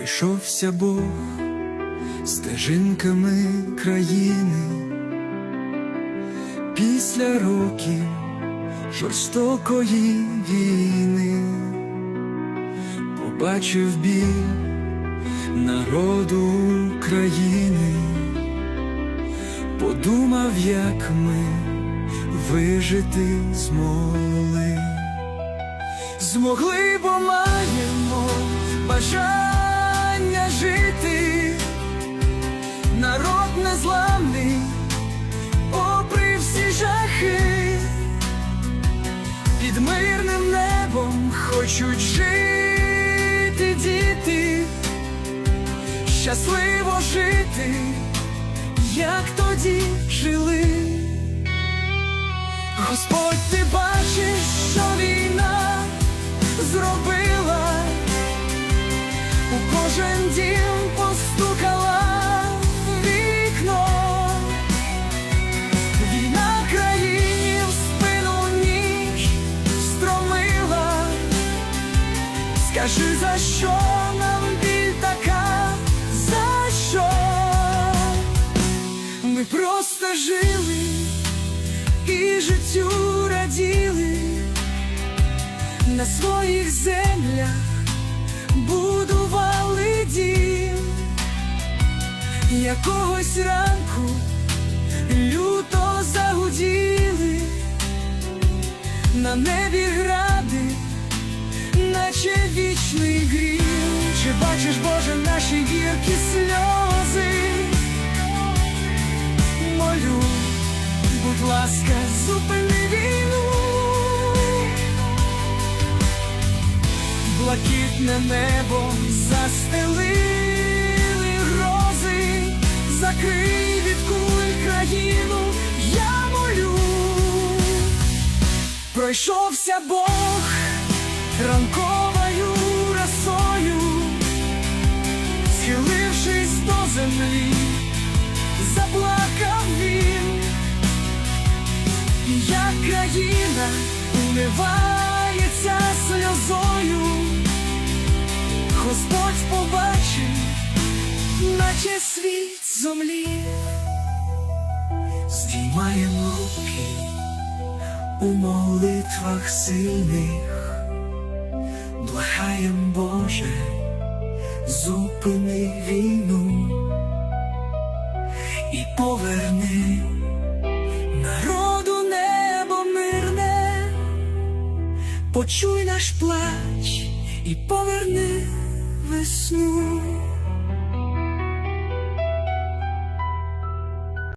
Пройшовся Бог стежинками країни. Після років жорстокої війни, побачив біль народу України, подумав, як ми вижити змогли. Змогли, бо маємо бажання жити, народ незламний, попри всі жахи, під мирним небом хочуть жити діти, щасливо жити, як тоді жили. Господь, ти бачиш, що війна зробила, Скажи, за що нам біль така, за що? Ми просто жили і життю раділи. На своїх землях будували дім. Якогось ранку люто загуділи. На небі вічний грім. Чи бачиш, Боже, наші гіркі сльози? Молю, будь ласка, зупини війну. Блакитне небо застелили грози, закрий від куль країну, я молю. Пройшовся Бог ранковою заплакав він, як країна умивається сльозою, Господь побачив, наче світ зомлів, здіймаємо руки у молитвах сильних, благаєм Боже, зупини війну поверни народу небо мирне, почуй наш плач і поверни весну.